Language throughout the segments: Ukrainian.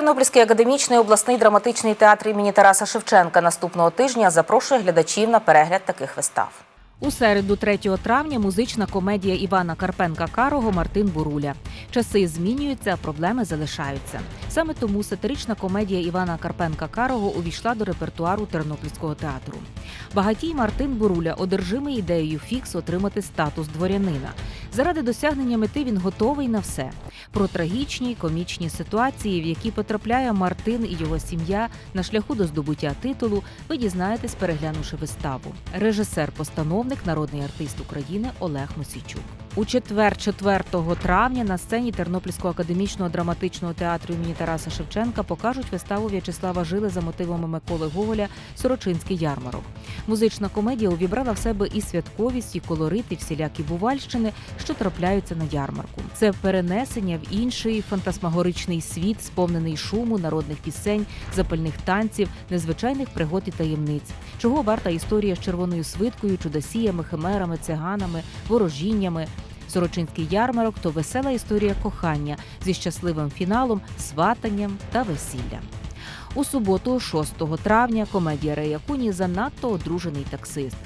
Тернопільський академічний обласний драматичний театр імені Тараса Шевченка наступного тижня запрошує глядачів на перегляд таких вистав. У середу 3 травня музична комедія Івана Карпенка Карого Мартин Буруля. Часи змінюються, а проблеми залишаються. Саме тому сатирична комедія Івана Карпенка Карого увійшла до репертуару Тернопільського театру. Багатій Мартин Буруля одержимий ідеєю фікс отримати статус дворянина. Заради досягнення мети він готовий на все. Про трагічні комічні ситуації, в які потрапляє Мартин і його сім'я на шляху до здобуття титулу, ви дізнаєтесь, переглянувши виставу. Режисер-постановник, народний артист України Олег Мосійчук. У четвер, 4 травня, на сцені Тернопільського академічного драматичного театру імені Тараса Шевченка покажуть виставу В'ячеслава Жили за мотивами Миколи Гоголя Сорочинський ярмарок. Музична комедія увібрала в себе і святковість, і колорит, і всілякі бувальщини, що трапляються на ярмарку. Це перенесення в інший фантасмагоричний світ, сповнений шуму, народних пісень, запальних танців, незвичайних пригод і таємниць. Чого варта історія з червоною свиткою, чудосіями, химерами, циганами, ворожіннями. Сорочинський ярмарок то весела історія кохання зі щасливим фіналом, сватанням та весіллям. У суботу, 6 травня, комедія Рея Куні занадто одружений таксист.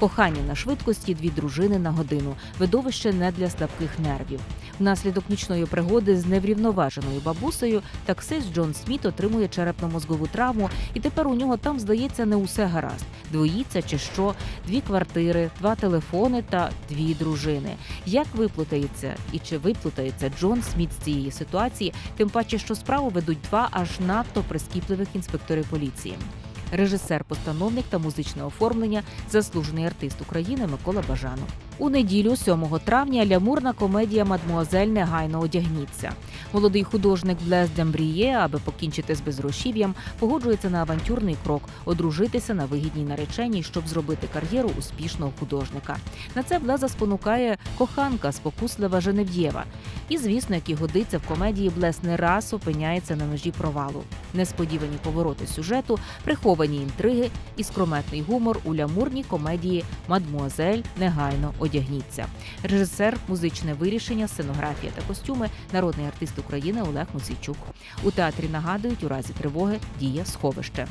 Кохання на швидкості дві дружини на годину. Видовище не для слабких нервів. Внаслідок нічної пригоди з неврівноваженою бабусею таксист Джон Сміт отримує черепно-мозгову травму, і тепер у нього там здається не усе гаразд. Двоїться чи що, дві квартири, два телефони та дві дружини. Як виплутається і чи виплутається Джон Сміт з цієї ситуації, тим паче, що справу ведуть два аж надто прискіпливих інспектори поліції. Режисер, постановник та музичне оформлення, заслужений артист України Микола Бажанов. У неділю, 7 травня, лямурна комедія Мадмуазель негайно одягніться. Молодий художник Блес Дембріє, аби покінчити з безгрошів'ям, погоджується на авантюрний крок одружитися на вигідній нареченій, щоб зробити кар'єру успішного художника. На це Блеза спонукає коханка, спокуслива Женев'єва. І, звісно, як і годиться в комедії, Блес не раз опиняється на ножі провалу. Несподівані повороти сюжету, приховані інтриги і скрометний гумор у лямурній комедії Мадмуазель негайно одягніться. Режисер, музичне вирішення, сценографія та костюми, народний артист України Олег Мосійчук. У театрі нагадують, у разі тривоги діє сховище.